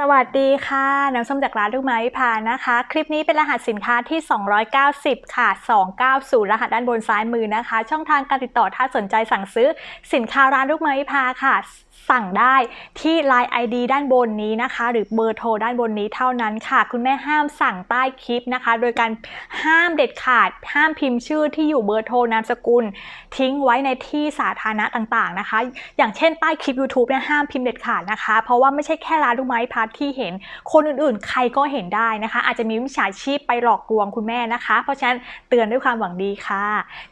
สวัสดีค่ะ น้ำส้มจากร้านลูกไม้วิพานะคะ คลิปนี้เป็นรหัสสินค้าที่ 290 ค่ะ 290 รหัสด้านบนซ้ายมือนะคะ ช่องทางการติดต่อถ้าสนใจสั่งซื้อสินค้าร้านลูกไม้วิพาค่ะ สั่งได้ที่ Line ID ด้านบนนี้นะคะ หรือเบอร์โทรด้านบนนี้เท่านั้นค่ะ คุณแม่ห้ามสั่งใต้คลิปนะคะ โดยการห้ามเด็ดขาด ห้ามพิมพ์ชื่อที่อยู่เบอร์โทรนามสกุล ทิ้งไว้ในที่สาธารณะต่างๆนะคะ อย่างเช่นใต้คลิป YouTube เนี่ยห้ามพิมพ์เด็ดขาดนะคะ เพราะว่าไม่ใช่แค่ร้านลูกไม้พัดที่เห็นคนอื่นๆ ใครก็เห็นได้นะคะ อาจจะมีมิจฉาชีพไปหลอกลวงคุณแม่นะคะ เพราะฉะนั้นเตือนด้วยความหวังดีค่ะ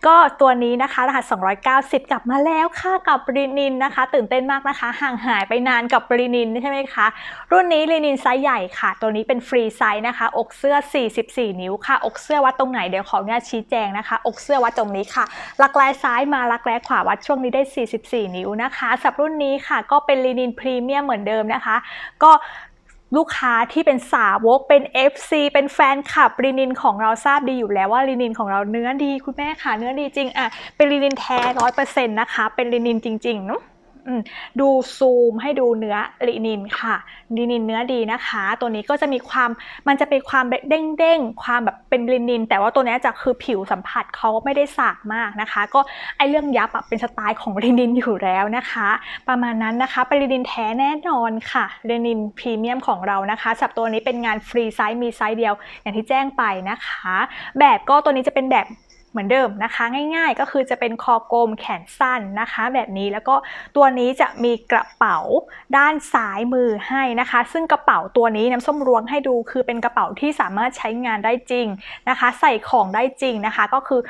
ก็ตัวนี้นะคะรหัส 290 กลับมาแล้วค่ะกับรินินนะคะ ตื่นเต้นมากนะคะ ห่างหายไปนานกับรินินใช่ไหมคะ รุ่นนี้ลินินไซส์ใหญ่ค่ะ ตัวนี้เป็นฟรีไซส์นะคะ อกเสื้อ 44 นิ้วค่ะ อกเสื้อวัดตรงไหนเดี๋ยวขออนุญาตชี้แจงนะคะ อกเสื้อวัดตรงนี้ค่ะลักแร้ซ้ายมาลักแร้ขวาวัดช่วงนี้ได้ 44 นิ้วนะคะสับรุ่นนี้ค่ะ ก็เป็นลินินพรีเมียมเหมือนเดิมนะคะ ก็ ลูกค้าที่เป็นสาวกเป็น FC เป็นแฟนคลับลินินของเราทราบดีอยู่แล้วว่าลินินของเราเนื้อดีคุณแม่ค่ะเนื้อดีจริงอะเป็นลินินแท้ร้อยเปอร์เซ็นต์นะคะ เป็นลินินจริงๆเนาะ ดูซูมให้ดูเนื้อลินินค่ะลินินเนื้อดีนะคะ ตัวนี้ก็จะมีความมันจะเป็นความเด้งๆความแบบเป็นลินิน แต่ว่าตัวนี้จะคือผิวสัมผัสเขาไม่ได้สากมากนะคะ ก็ไอเรื่องยับเป็นสไตล์ของลินินอยู่แล้วนะคะ ประมาณนั้นนะคะเป็นลินินแท้แน่นอนค่ะลินินพรีเมียมของเรานะคะสับตัวนี้เป็นงานฟรีไซส์มีไซส์เดียว อย่างที่แจ้งไปนะคะ แบบก็ตัวนี้จะเป็นแบบ เหมือนเดิมนะคะ ง่ายๆ ก็คือจะเป็นคอกลมแขนสั้นนะคะ แบบนี้แล้วก็ตัวนี้จะมีกระเป๋าด้านซ้ายมือให้นะคะ ซึ่งกระเป๋าตัวนี้น้ำส้มรวงให้ดูคือเป็นกระเป๋าที่สามารถใช้งานได้จริงนะคะ ใส่ของได้จริงนะคะ ก็คือ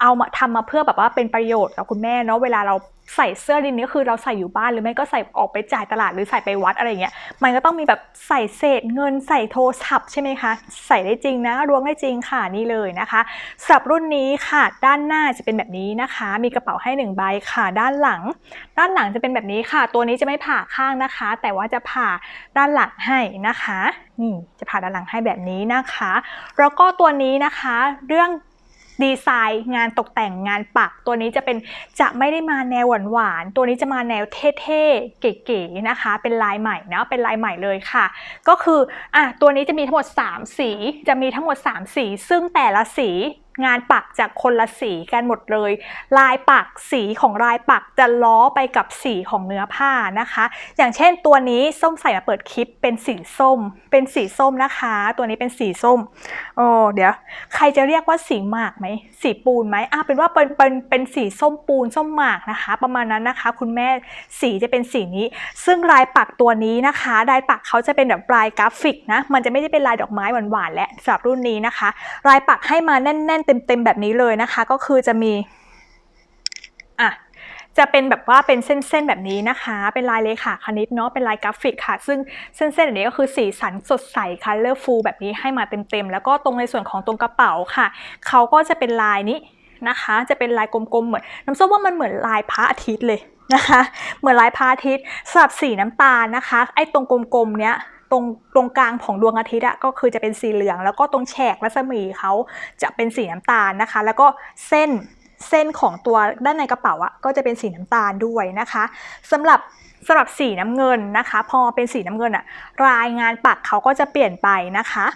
เอามาทำมาเพื่อแบบว่าเป็นประโยชน์กับคุณแม่เนาะเวลาเราใส่เสื้อลินก็คือเราใส่อยู่บ้านหรือไม่ก็ใส่ออกไปจ่ายตลาดหรือใส่ไปวัดอะไรเงี้ย มันก็ต้องมีแบบใส่เศษเงินใส่โทรศัพท์ใช่ไหมคะ ใส่ได้จริงนะรวงได้จริงค่ะนี่เลยนะคะสำหรับรุ่นนี้ค่ะ ด้านหน้าจะเป็นแบบนี้นะคะ มีกระเป๋าให้หนึ่งใบค่ะ ด้านหลัง ด้านหลังจะเป็นแบบนี้ค่ะ ตัวนี้จะไม่ผ่าข้างนะคะ แต่ว่าจะผ่าด้านหลังให้นะคะ นี่จะผ่าด้านหลังให้แบบนี้นะคะ แล้วก็ตัวนี้นะคะ เรื่องดีไซน์งานตกแต่งงานปัก ตัวนี้จะเป็นจะไม่ได้มาแนวหวานๆตัวนี้จะมาแนวเท่ๆเก๋ๆนะคะ เป็นลายใหม่เนาะเป็นลายใหม่เลยค่ะ ก็คืออะตัวนี้จะมีทั้งหมด 3 สี จะมีทั้งหมด 3 สี ซึ่งแต่ละสี งานปักจากคนละสีกันหมดเลย ลายปักสีของลายปักจะล้อไปกับสีของเนื้อผ้านะคะ อย่างเช่นตัวนี้ส้มใส่มาเปิดคลิปเป็นสีส้ม เป็นสีส้มนะคะ ตัวนี้เป็นสีส้มโอ้เดี๋ยว ใครจะเรียกว่าสีหมากไหมสีปูนไหมอะเป็นว่าเป็นเป็นเป็นสีส้มปูนส้มหมากนะคะ ประมาณนั้นนะคะ คุณแม่สีจะเป็นสีนี้ ซึ่งลายปักตัวนี้นะคะลายปักเขาจะเป็นแบบลายกราฟิกนะมันจะไม่ได้เป็นลายดอกไม้หวานๆและสำหรับรุ่นนี้นะคะ ลายปักให้มาแน่น ๆเต็มๆแบบนี้เลยนะคะ ก็คือจะมีอะจะเป็นแบบว่าเป็นเส้นๆแบบนี้นะคะ เป็นลายเลขาคณิตเนาะเป็นลายกราฟิกค่ะ ซึ่งเส้นๆแบบนี้ก็คือสีสันสดใส colorful แบบนี้ให้มาเต็มๆ แล้วก็ตรงในส่วนของตรงกระเป๋าค่ะ เขาก็จะเป็นลายนี้นะคะ จะเป็นลายกลมๆเหมือนน้ำส้มว่ามันเหมือนลายพระอาทิตย์เลยนะคะ เหมือนลายพระอาทิตย์สับสีน้ำตาลนะคะ ไอ้ตรงกลมๆเนี้ย ตรงตรงกลางของดวงอาทิตย์อะก็คือจะเป็นสีเหลือง แล้วก็ตรงแฉกรัศมีเขาจะเป็นสีน้ำตาลนะคะ แล้วก็เส้นเส้นของตัวด้านในกระเป๋าอะก็จะเป็นสีน้ำตาลด้วยนะคะสำหรับสำหรับสีน้ำเงินนะคะ พอเป็นสีน้ำเงินอะรายงานปักเขาก็จะเปลี่ยนไปนะคะ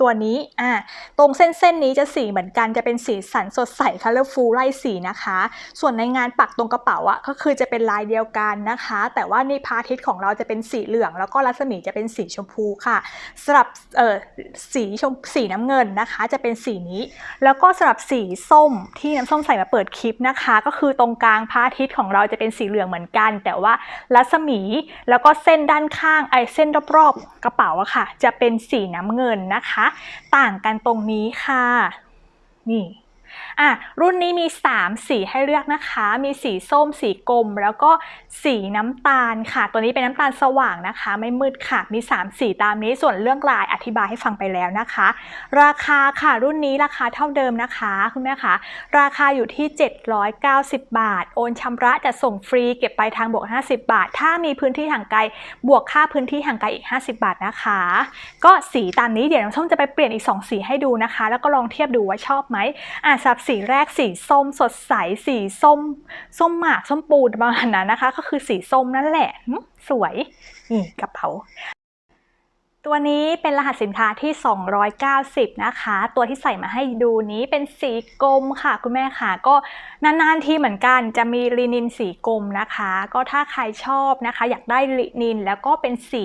ตัวนี้อ่าตรงเส้นเส้นนี้จะสีเหมือนกันจะเป็นสีสันสดใส colorful ไล่สีนะคะ ส่วนในงานปักตรงกระเป๋าอะก็คือจะเป็นลายเดียวกันนะคะ แต่ว่าในพาทิตของเราจะเป็นสีเหลือง แล้วก็รัศมีจะเป็นสีชมพูค่ะสำหรับเอ่อสีชมสีน้ำเงินนะคะ จะเป็นสีนี้ แล้วก็สำหรับสีส้มที่น้ำส้มใส่มาเปิดคลิปนะคะ ก็คือตรงกลางพาทิตของเราจะเป็นสีเหลืองเหมือนกัน แต่ว่ารัศมีแล้วก็เส้นด้านข้างไอเส้นรอบๆกระเป๋าอะค่ะ จะเป็นสีน้ำเงินนะคะต่างกันตรงนี้ค่ะ นี่ อะรุ่นนี้มี 3 สีให้เลือกนะคะ มีสีส้ม สีกรมแล้วก็สีน้ำตาลค่ะ ตัวนี้เป็นน้ำตาลสว่างนะคะ ไม่มืดค่ะ มี 3 สีตามนี้ ส่วนเรื่องลายอธิบายให้ฟังไปแล้วนะคะ ราคาค่ะ รุ่นนี้ราคาเท่าเดิมนะคะคุณแม่คะราคาอยู่ที่ 790 บาท โอนชำระจะส่งฟรี เก็บปลายทางบวก 50 บาท ถ้ามีพื้นที่ห่างไกล บวกค่าพื้นที่ห่างไกลอีก 50 บาทนะคะ ก็สีตามนี้เดี๋ยวน้องส้มจะไปเปลี่ยนอีก 2 สีให้ดูนะคะ แล้วก็ลองเทียบดูว่าชอบไหมอะครับสีแรกสีส้มสดใสสีส้ม ส้มหมากส้มปูนประมาณนั้นนะคะ ก็คือสีส้มนั่นแหละ สวยนี่กระเป๋า ตัวนี้เป็นรหัสสินค้าที่ 290 นะคะ ตัวที่ใส่มาให้ดูนี้เป็นสีกลมค่ะ คุณแม่ค่ะ ก็นานๆทีเหมือนกันจะมีลินินสีกลมนะคะ ก็ถ้าใครชอบนะคะ อยากได้ลินินแล้วก็เป็นสี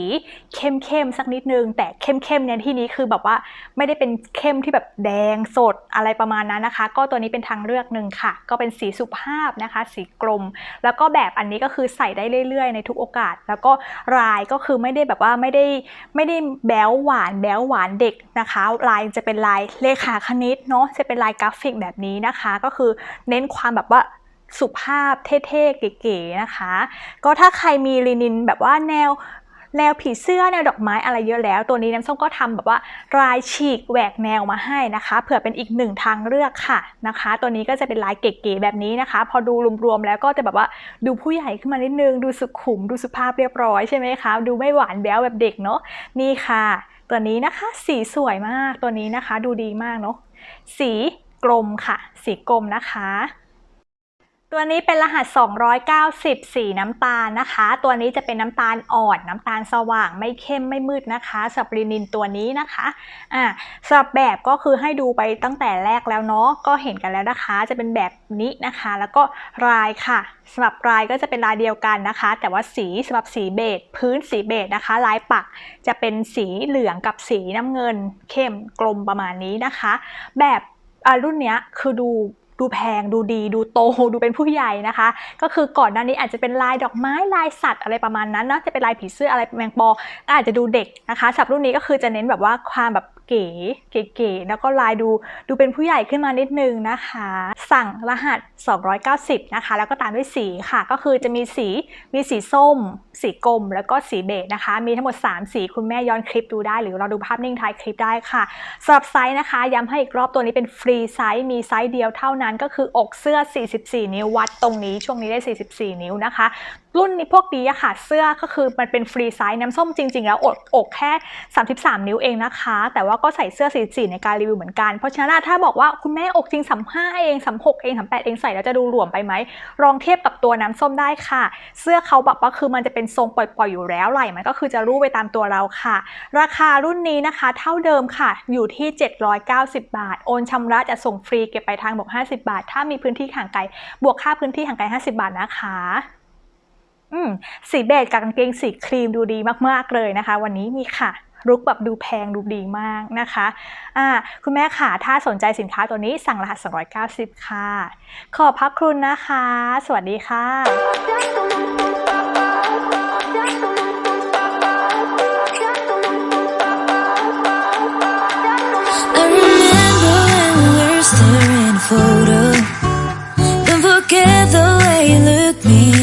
เข้มๆสักนิดนึง แต่เข้มๆในที่นี้คือแบบว่าไม่ได้เป็นเข้มที่แบบแดงสดอะไรประมาณนั้นนะคะ ก็ตัวนี้เป็นทางเลือกหนึ่งค่ะ ก็เป็นสีสุภาพนะคะ สีกลม แล้วก็แบบอันนี้ก็คือใส่ได้เรื่อยๆ ในทุกโอกาส แล้วก็ลายก็คือไม่ได้แบบว่าไม่ได้ไม่ได้แบลวหวานแบลวหวานเด็กนะคะ ลายจะเป็นลายเลขาคณิตเนาะจะเป็นลายกราฟิกแบบนี้นะคะ ก็คือเน้นความแบบว่าสุภาพเท่ๆเก๋ๆนะคะ ก็ถ้าใครมีลินินแบบว่าแนว แนวผีเสื้อแนวดอกไม้อะไรเยอะแล้ว ตัวนี้น้ำส้มก็ทำแบบว่าลายฉีกแหวกแนวมาให้นะคะ เผื่อเป็นอีกหนึ่งทางเลือกค่ะนะคะ ตัวนี้ก็จะเป็นลายเก๋ๆแบบนี้นะคะ พอดูรวมๆแล้วก็จะแบบว่าดูผู้ใหญ่ขึ้นมานิดนึง ดูสุขุม ดูสุภาพเรียบร้อยใช่ไหมคะ ดูไม่หวานแบ๊วแบบเด็กเนาะนี่ค่ะ ตัวนี้นะคะสีสวยมากตัวนี้นะคะ ดูดีมากเนาะสีกลมค่ะ สีกลมนะคะ ตัวนี้เป็นรหัส 290 สีน้ำตาลนะคะ ตัวนี้จะเป็นน้ำตาลอ่อนน้ำตาลสว่างไม่เข้มไม่มืดนะคะสับลินินตัวนี้นะคะอ่าสับแบบก็คือให้ดูไปตั้งแต่แรกแล้วเนาะก็เห็นกันแล้วนะคะ จะเป็นแบบนี้นะคะ แล้วก็ลายค่ะสำหรับลายก็จะเป็นลายเดียวกันนะคะ แต่ว่าสีสำหรับสีเบจพื้นสีเบจนะคะ ลายปักจะเป็นสีเหลืองกับสีน้ำเงิน เข้มกลมประมาณนี้นะคะ แบบอารุ่นเนี้ยคือดู ดูแพงดูดีดูโตดูเป็นผู้ใหญ่นะคะ ก็คือก่อนหน้านี้อาจจะเป็นลายดอกไม้ลายสัตว์อะไรประมาณนั้นเนาะจะเป็นลายผีเสื้ออะไรแมงปออาจจะดูเด็กนะคะสับรุ่นนี้ก็คือจะเน้นแบบว่าความแบบ เก๋เก๋ๆแล้วก็ลายดูดูเป็นผู้ใหญ่ขึ้นมานิดนึงนะคะ สั่งรหัส 290 นะคะ แล้วก็ตามด้วยสีค่ะ ก็คือจะมีสีมีสีส้ม สีกลม แล้วก็สีเบจนะคะ มีทั้งหมด 3 สีคุณแม่ย้อนคลิปดูได้ หรือเราดูภาพนิ่งท้ายคลิปได้ค่ะสำหรับไซส์นะคะย้ำให้อีกรอบตัวนี้เป็นฟรีไซส์มีไซส์เดียวเท่านั้นก็คืออกเสื้อ 44 นิ้ววัดตรงนี้ช่วงนี้ได้ 44 นิ้วนะคะ รุ่นนี้พวกนี้อะค่ะเสื้อก็คือมันเป็นฟรีไซส์น้ำส้มจริง ๆ แล้วอกอกแค่ 33 นิ้วเองนะคะ แต่ว่าก็ใส่เสื้อ44ในการรีวิวเหมือนกัน เพราะฉะนั้นถ้าบอกว่าคุณแม่อกจริง 35 เอง 36 เอง 38 เองใส่แล้วจะดูหลวมไปไหมลองเทียบกับตัวน้ำส้มได้ค่ะ เสื้อเขาแบบว่าคือมันจะเป็นทรงปล่อย ๆ อยู่แล้วไหล่มันก็คือจะรูปไปตามตัวเราค่ะ ราคารุ่นนี้นะคะ เท่าเดิมค่ะ อยู่ที่ 790 บาท โอนชำระจะส่งฟรีเก็บไปลายทางบวก50 บาท ถ้ามีพื้นที่ห่างไกลบวกค่าพื้นที่ห่างไกล 50 บาทนะคะ สีเบจกับกางเกงสีครีมดูดีมากๆเลยนะคะ วันนี้มีค่ะลุกแบบดูแพงดูดีมากนะคะอ่าคุณแม่ค่ะ ถ้าสนใจสินค้าตัวนี้สั่งรหัส 290 ค่ะ ขอบพระคุณนะคะ สวัสดีค่ะ staring photo. Don't forget the way you look me